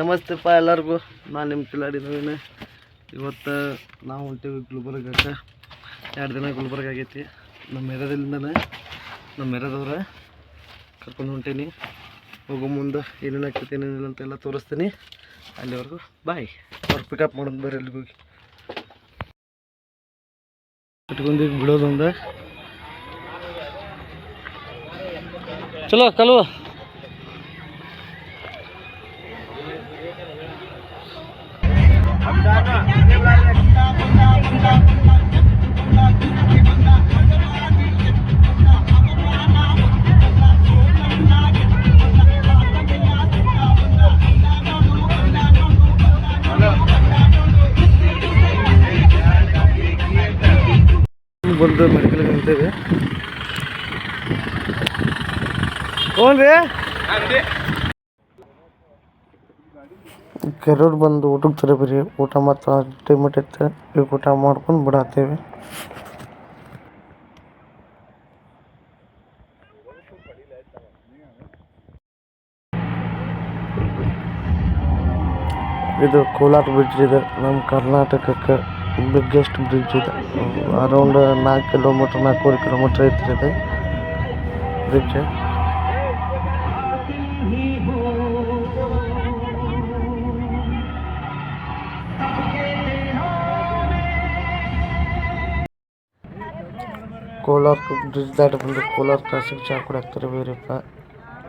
ನಮಸ್ತೆಪ್ಪ ಎಲ್ಲರಿಗೂ. ನಾನು ನಿಮ್ಮ ಕಿಲಾಡಿ ನವೀನ. ಇವತ್ತು ನಾವು ಹೊಂಟೀವಿ ಗುಲ್ಬರ್ಗಕ್ಕೆ. ಎರಡು ದಿನ ಗುಲ್ಬರ್ಗ ಆಗೈತಿ. ನಮ್ಮ ಏರಿಯಾದಲ್ಲಿಂದನೇ ನಮ್ಮ ಮೆರದವ್ರ ಕರ್ಕೊಂಡು ಹೊಂಟೀನಿ. ಹೋಗೋ ಮುಂದೆ ಏನೇನು ಆಗ್ತೈತಿ, ಏನೇನಿಲ್ಲ ಅಂತೆಲ್ಲ ತೋರಿಸ್ತೀನಿ. ಅಲ್ಲಿವರೆಗೂ ಬಾಯ್. ಅವ್ರು ಪಿಕಪ್ ಮಾಡೋದು ಬರ್ರಿ ಅಲ್ಲಿಗೆ ಹೋಗಿ. ಇಟ್ಕೊಂಡು ಬಿಡೋದೊಂದು ಚಲೋ ಕಲ್ವ ಬಂದು ಮೆಡಿಕಲ್ ನಿಂತೇವೆ ಹ್ಞೂ ರೀ ಕೆರೋಡ್ ಬಂದು ಊಟಕ್ಕೆ ತರಬೇರಿ ಊಟ ಮತ್ತು ಟೈಮ್ ಇತ್ತು. ಈಗ ಊಟ ಮಾಡ್ಕೊಂಡು ಬಿಡತ್ತೇವೆ. ಇದು ಕೋಲಾರ ಬ್ರಿಡ್ಜ್ ಇದೆ. ನಮ್ಮ ಕರ್ನಾಟಕಕ್ಕೆ ಬಿಗ್ಗೆಸ್ಟ್ ಬ್ರಿಡ್ಜ್ ಇದೆ. ಅರೌಂಡ್ ನಾಲ್ಕು ಕಿಲೋಮೀಟ್ರ್ ನಾಲ್ಕೂವರೆ ಕಿಲೋಮೀಟ್ರ್ ಐತ್ರಿ ಇದು ಬ್ರಿಡ್ಜ್ ಕೋಲಾರ ಬ್ರಿಡ್ಜ್ ದಾಟಿ ಬಂದು ಕೋಲಾರ ಕ್ರಾಸಿಗೆ ಚಹಾ ಕುಡಿಯಕ್ಕೆ ಬೇರೆಪ್ಪ.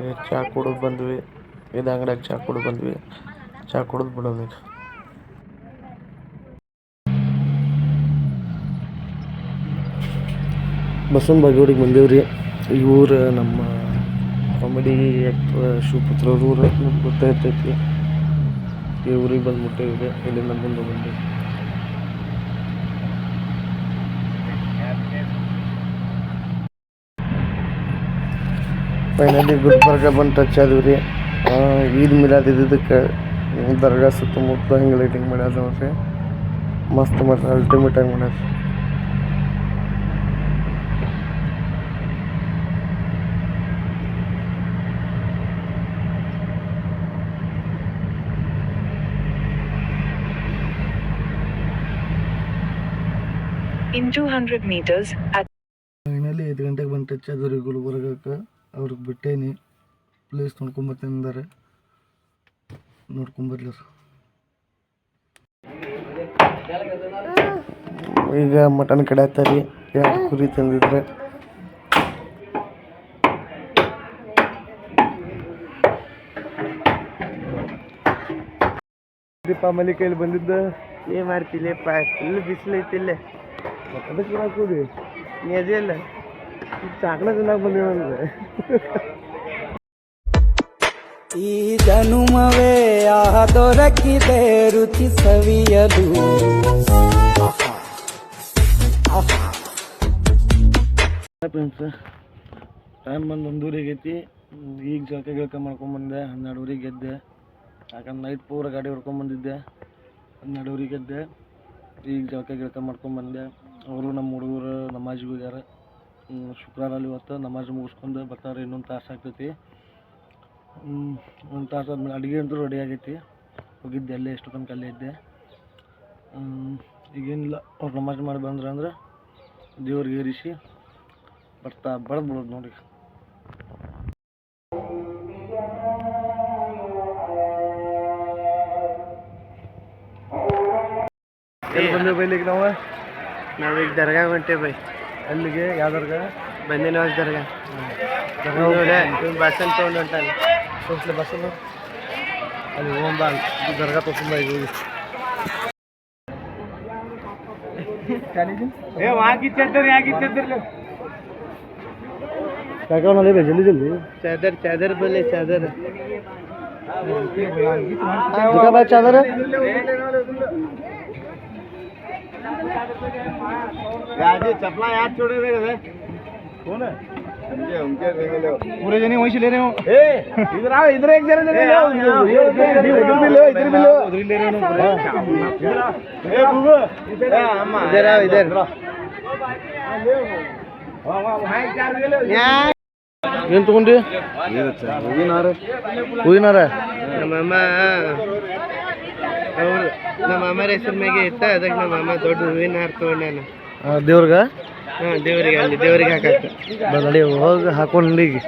ಈಗ ಚಹಾ ಕುಡಿದು ಬಂದ್ವಿ. ಇದು ಅಂಗಡಿಯಾಗ ಚಹಾ ಕುಡಿದು ಬಂದ್ವಿ. ಚಹಾ ಕುಡಿದು ಬಿಡೋದು ಈಗ. ಬಸವನ ಬಾಗೇವಾಡಿಗೆ ಬಂದೇವ್ರಿ. ಈ ಊರು ನಮ್ಮ ಕಾಮಿಡಿ ಶಿವಪುತ್ರ ಊರು. ಗೊತ್ತಾಯ್ತೈತಿ. ಈ ಊರಿಗೆ ಬಂದು ಮುಟ್ಟೇವಿದೆ ಇಲ್ಲಿಂದ ಮುಂದೆ ಬಂದು. ಫೈನಲಿ ಗುಲ್ಬರ್ಗ ಬಂದು ಟಚ್ ಆದ್ವಿ ರೀ ಈದ್ ಮಿಲಾದ್ ಇದ್ದಕ್ಕೆ ದರ್ಗಾ ಸುತ್ತಮುತ್ತ ಹಿಂಗೆ ಲೈಟಿಂಗ್ ಮಾಡ್ಯಾರ ನೋಡ್ರಿ ಮಸ್ತ್ ಮಾಡ್ತಾರೆ ಅಲ್ಟಿಮೇಟ್ ಆಗಿ ಮಾಡ್ಯಾರ In 200 meters, at ಫೈನಲಿ ಐದು ಗಂಟೆಗೆ ಬಂದು ಟಚ್ ಆದ್ರಿ ಗುಲ್ಬರ್ಗಕ್ಕೆ ಅವ್ರಿಗೆ ಬಿಟ್ಟೇನಿ. ಪ್ಲೇಸ್ ನೋಡ್ಕೊಂಬರ್ತಾರೆ ನೋಡ್ಕೊಂಬರ್ಲಿ ಈಗ ಮಟನ್ ಕಡೆ ಆತಾರಿ ಎರಡು ಕುರಿ ತಂದಿದ್ರೆ. ದೀಪ ಮಲಿ ಕೈಲಿ ಬಂದಿದ್ದ? ಏ ಮಾಡ್ತಿಲ್ಲಪ್ಪ ಫುಲ್ ಬಿಸಿಲು ಐತಿಲ್ಲ ಅದಕ್ಕೆ ಹಾಕೋದಿ ನೀ ಅದಿಲ್ಲ ಚಾಕಣ ತಿನ್ನಕ್ ಬಂದೇವಂದ್ರೆ ಈ ಜನುಮವೇ ಆ ದೊರಕಿದೆ ರುಚಿ ಸವಿಯಲು ಟೈಮ್ ಬಂದು ಒಂದೂರಿಗೆ ಐತಿ ಈಗ ಜಳಕ ಗಿಳಕ ಮಾಡ್ಕೊಂಬಂದೆ ಹನ್ನೆರಡುವರೆಗೆ ಗೆದ್ದೆ. ಯಾಕಂದ್ರೆ ನೈಟ್ ಪೂರ ಗಾಡಿ ಹೊಡ್ಕೊಂಬಂದಿದ್ದೆ ಹನ್ನೆರಡುವರೆಗೆ ಗೆದ್ದೆ. ಈಗ ಜಳಕ ಗಿಳಕ ಮಾಡ್ಕೊಂಬಂದೆ ಅವರು ನಮ್ಮ ಹುಡುಗರು ನಮಾಜಿಗೆ ಹೋಗ್ಯಾರ ಹ್ಮ್, ಶುಕ್ರವಾರ ಅಲ್ಲಿ ಇವತ್ತು ನಮಾಜ್ ಮುಗಿಸ್ಕೊಂಡು ಬರ್ತಾರೆ ಇನ್ನೊಂದು ತಾಸು ಆಗ್ತೈತಿ. ಒಂದು ತಾಸು ಆದ್ಮೇಲೆ ಅಡುಗೆ ಅಂತೂ ರೆಡಿ ಆಗೈತಿ. ಹೋಗಿದ್ದೆ ಅಲ್ಲೇ ಎಷ್ಟು ತನಕ ಅಲ್ಲೇ ಇದ್ದೆ. ಈಗೇನಿಲ್ಲ ಅವ್ರು ನಮಾಜ್ ಮಾಡಿ ಬಂದ್ರೆ ಅಂದ್ರೆ ದೇವ್ರಿಗೆ ಏರಿಸಿ ಬರ್ತಾ ಬಡ್ದು ಬಿಡೋದು ನೋಡಿ ಬಂದೇವು ಬೈಲಿಗೆ ನಾವು? ನಾವೀಗ ದರ್ಗಾ ಗಂಟೆ ಬೈ. ಅಲ್ಲಿಗೆ ಯಾವ ದರ್ಗ ಬಂದಿನ ದರ್ಗಾ ಬಸ್ ಅಂತ ತೊಗೊಂಡು ಹೊಂಟಾನ ತೋರಿಸ್ಲಿ ಬಸ್ಸಲ್ಲಿ ಅಲ್ಲಿ ಹೋಗಂಬ ಇದು ದರ್ಗಾ ತೋರ್ಸಂಬ ಈಗ ಹೋಗಿ क्या होना ले जल्दी जल्दी चादर चादर बोले चादर दुका भाई चादर है चपला याद छोड़े थे कौन है पूरे जने वहीं से ले रहे हो इधर आओ इधर एक जरा जरा लो इधर भी लो इधर भी लो उधर ले रहे हो ए बुबू इधर आओ इधर ಏನು ತಗೊಂಡಿ ಹೂವಿನಾರ ಹೂವಿನಾರ ನಮ್ಮ ಅಮ್ಮ ಅವ್ರು ನಮ್ಮ ಮಾಮರ ಹೆಸರು ಮ್ಯಾಗೆ ಇತ್ತ ಅದಕ್ಕೆ ನಮ್ಮ ಮಾಮ ದೊಡ್ಡ ಹೂವಿನ ಹಾರ ತೊಗೊಂಡಾನ. ದೇವ್ರಿಗೆ? ಹಾಂ ದೇವ್ರಿಗೆ ಅಲ್ಲಿ ದೇವ್ರಿಗೆ ಹಾಕಕ್ಕ ಬಾ ನಡಿ ಹೋಗಿ ಹಾಕೊಂಡು ನಡಿಗೆ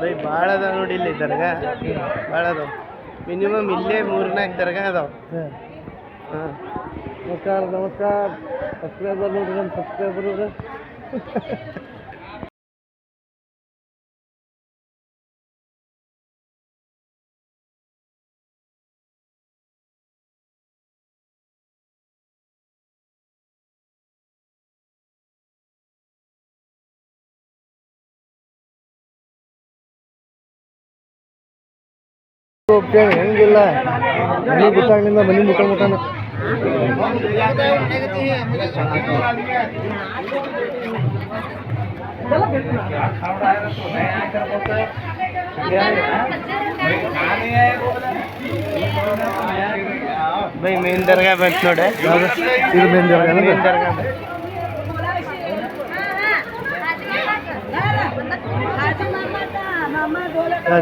ಬೈ ಭಾಳ ಅದಾವ ನೋಡಿ ಇಲ್ಲಿ ದರ್ಗಾ. ಭಾಳ ಅದಾವ. ಮಿನಿಮಮ್ ಇಲ್ಲೇ ಮೂರ್ನಾಲ್ಕು ದರ್ಗಾ ಅದಾವ. ಹಾಂ. ನಮಸ್ಕಾರ ನಮಸ್ಕಾರ ಸಬ್ಸ್ಕ್ರೈಬರ್ ನೋಡ್ರಿ ನಮ್ಮ ಸಬ್ಸ್ಕ್ರೈಬರ್ ಹೋಗ್ತೇನೆ ಹೆಂಗಿಲ್ಲ ಮನೆ ಬಿಟ್ಟಾಗಿನಿಂದ ಮನೆ ಮುಟ್ಟ ಮುಟ್ಟಾನ ಬೈ ಮೇನ್ ದರ್ಗಾ ಬಂತು ನೋಡಿ ಇದು ಮೇನ್ ಜಾಗ ಮೇನ್ ದರ್ಗಾ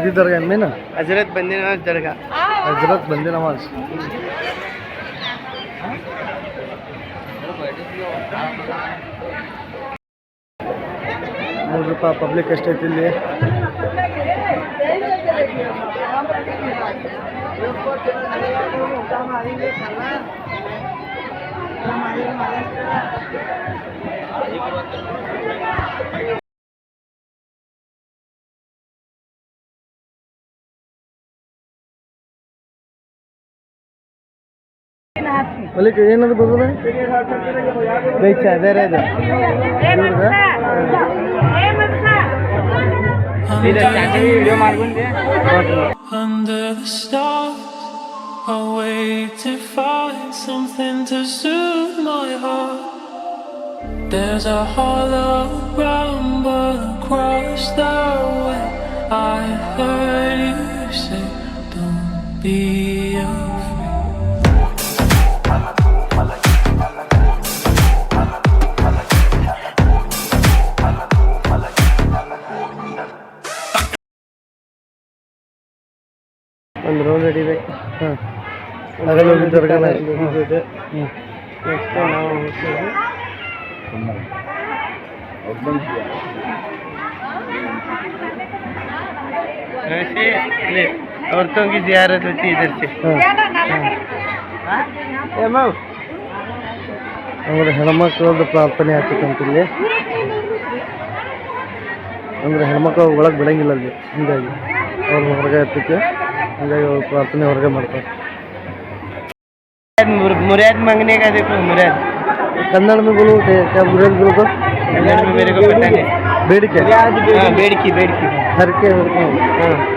ಇದ್ದಾರೆ ಮೇನ ಹಜರತ್ ಬಂದಿನ ದರ್ಗಾ ಹಜರತ್ ಬಂದಿ ನಮಾಜ್ ನೋಡ್ರಿಪ್ಪ ಪಬ್ಲಿಕ್ ಎಷ್ಟೈತಿ ಇಲ್ಲಿ? ಮಲ್ಲಿಕ್ ಏನದು ಬರ್ತದೆ ಬೈ ಚಾದರ್ ಅದು ವಿಡಿಯೋ ಮಾಡ್ಕೊಂಡೆ Under the stars, I wait to find something to soothe my heart. There's a hollow rumble across the way. I heard you say, Don't be ಒಂದು ರೋಡ್ ಹಿಡಿದೆ ಹಾಂ ಆಗಲ್ಲ ಹೋಗಿದ್ದ ದರ್ಗಾನ ನೆಕ್ಸ್ಟ್ ನಾವು ಹೋಗ್ತೀವಿ वैसे ले औरतों की जियारत होती है इधर से ए माँ ಅಂದ್ರೆ ಹೆಣ್ಮಕ್ಳದ್ದು ಪ್ರಾರ್ಥನೆ ಆಗ್ತೈತಂತ ಇಲ್ಲಿ ಅಂದ್ರೆ ಹೆಣ್ಮಕ್ಳು ಒಳಗೆ ಬಿಡಂಗಿಲ್ಲ ಅಲ್ಲಿ ಹೀಗಾಗಿ ಅವ್ರು ಹೊರಗೆ ಇರ್ತೈತೆ ಹಂಗಾಗಿ ಪ್ರಾರ್ಥನೆ ಹೊರಗೆ ಮಾಡ್ತಾರೆ. ಮುರಿಯಾದ ಮಂಗನಿಗೆ ಅದಕ್ಕೆ ಮುರಿಯಾದ. ಕನ್ನಡ ಮಗಳು ಮುರಿಯಾದ ಮಗಳು ಬೇಡಿಕೆ? ಬೇಡಿಕೆ ಬೇಡಿಕೆ. ಹರಕೆ. ಹಾಂ.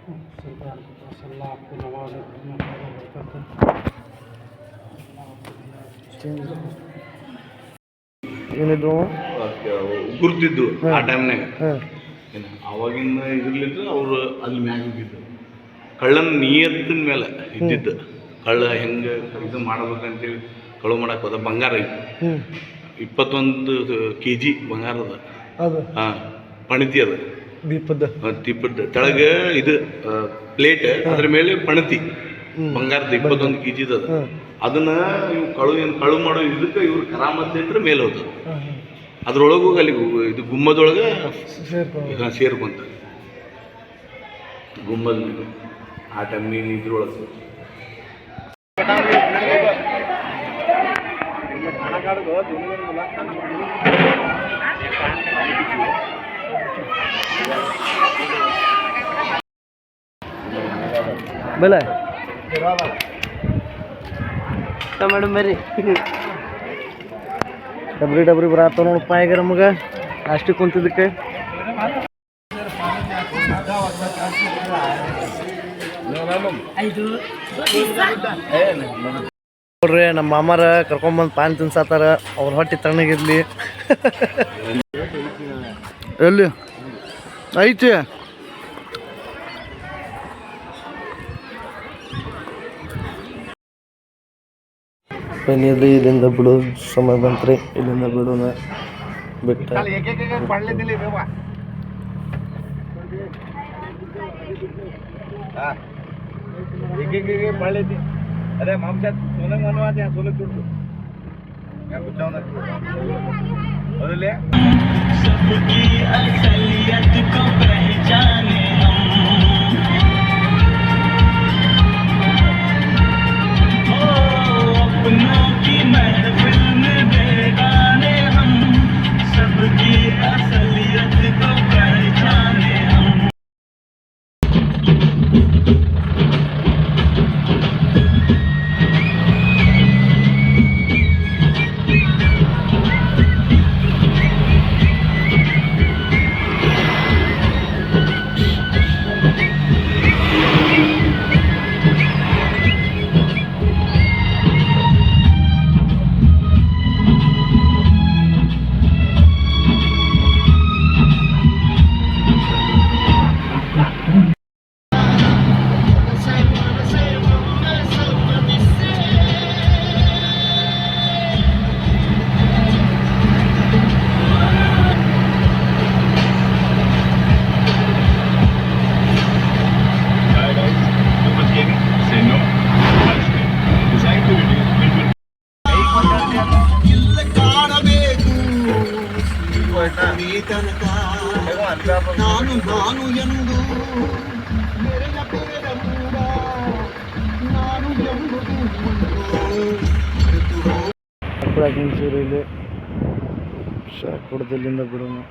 सरकार के पास अल्लाह आपको नवाजे दुनिया खैर बरकत दे। अल्लाह आपको दिया है। ಏನಿದ್ರು ಗುರುತಿದ್ದು ಆ ಟೈಮ್ನಾಗ ಹಾಂ ಏನು ಅವಾಗಿನ ಇದ್ರಲಿಂದ ಅವರು ಅಲ್ಲಿ ಮ್ಯಾಗ ಹೋಗಿದ್ದು ಕಳ್ಳನ ನಿಯತ್ತಿನ ಮೇಲೆ ಇದ್ದಿದ್ದು ಕಳ್ಳ ಹೆಂಗೆ ಇದು ಮಾಡ್ಬೇಕಂತೇಳಿ ಕಳ್ಳು ಮಾಡಕ್ಕೆ ಹೋದ ಬಂಗಾರ ಇತ್ತು ಹ್ಞೂ ಇಪ್ಪತ್ತೊಂದು ಕೆ ಜಿ ಬಂಗಾರ ಅದ ಅದು ಹಾಂ ಪಣಿತಿ ಅದ ದೀಪದ. ದೀಪದ ತಳಗ ಇದು ಪ್ಲೇಟ್ ಅದ್ರ ಮೇಲೆ ಪಣತಿ. ಬಂಗಾರದ ಇಪ್ಪತ್ತೊಂದು ಕೆ ಜಿದ ಅದನ್ನ ಇವು ಕಳು ಏನು ಕಳು ಮಾಡೋ ಇದಕ್ಕೆ ಇವ್ರು ಕರಾಮತ್ ಅಂತ ಮೇಲೆ ಹೋದ ಅದ್ರೊಳಗೂ ಅಲ್ಲಿ ಇದು ಗುಮ್ಮದೊಳಗೆ ಸೇರ್ಕೊಂತ. ಗುಮ್ಮದ. ಆ ಟೈಮ್ ಇದ್ರೊಳಗೆ ಬೆಲೆ. ಮೇಡಮ್ ಬರ್ರಿ ಡಬ್ರಿ ಡಬ್ರಿ ಬರತ್ತ ನೋಡಪ್ಪ ಈಗ ನಮಗೆ. ಲಾಸ್ಟಿಗೆ ಕುಂತಿದ್ದಕ್ಕೆ. ನೋಡ್ರಿ ನಮ್ಮ ಮಾಮಾರ ಕರ್ಕೊಂಬಂದು ಪಾನ್ ತಿನ್ಸಾತಾರ. ಅವ್ರ ಹೊಟ್ಟೆ ತಣ್ಣಗಿರ್ಲಿ. ಎಲ್ಲಿ? ಐತಿ ಬನ್ನಿದ್ದು ಇಲ್ಲಿಂದ ಬಿಡೋ ಸಮಯ ಬಂತ್ರಿ. ಇಲ್ಲಿಂದ ಬಿಡೋಣ ಬಿಟ್ಟ. ಅದೇ ಮಾಂಸ ले सबकी असलियत को पहचाने हम। अपनों की महफिल में बेगाने हम। सबकी असल മുസ്ലിം ജില്ലയിലെ ഷാക്കുടത്തിൽ നിന്നപ്പെടുന്നു